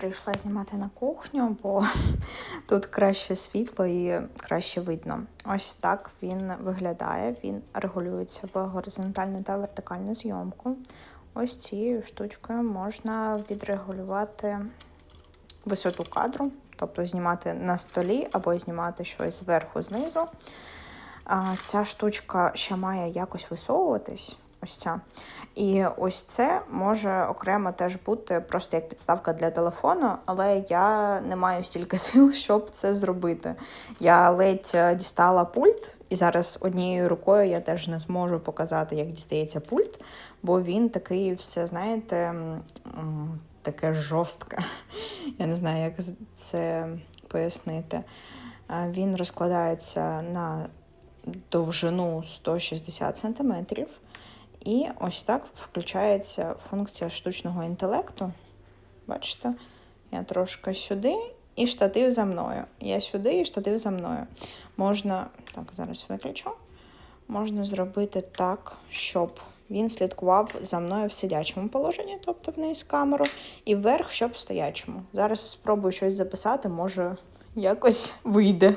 прийшла знімати на кухню, бо тут краще світло і краще видно. Ось так він виглядає. Він регулюється в горизонтальну та вертикальну зйомку. Ось цією штучкою можна відрегулювати висоту кадру, тобто знімати на столі або знімати щось зверху знизу. Ця штучка ще має якось висовуватись. Ось ця. І ось це може окремо теж бути просто як підставка для телефону, але я не маю стільки сил, щоб це зробити. Я ледь е, дістала пульт, і зараз однією рукою я теж не зможу показати, як дістається пульт, бо він такий, все, знаєте, таке жорстке. Я не знаю, як це пояснити. Він розкладається на довжину 160 см. І ось так включається функція штучного інтелекту. Бачите? Я трошки сюди і штатив за мною. Я сюди і штатив за мною. Можна, так, зараз виключу. Можна зробити так, щоб він слідкував за мною в сидячому положенні, тобто вниз камеру, і вверх, щоб в стоячому. Зараз спробую щось записати, може якось вийде.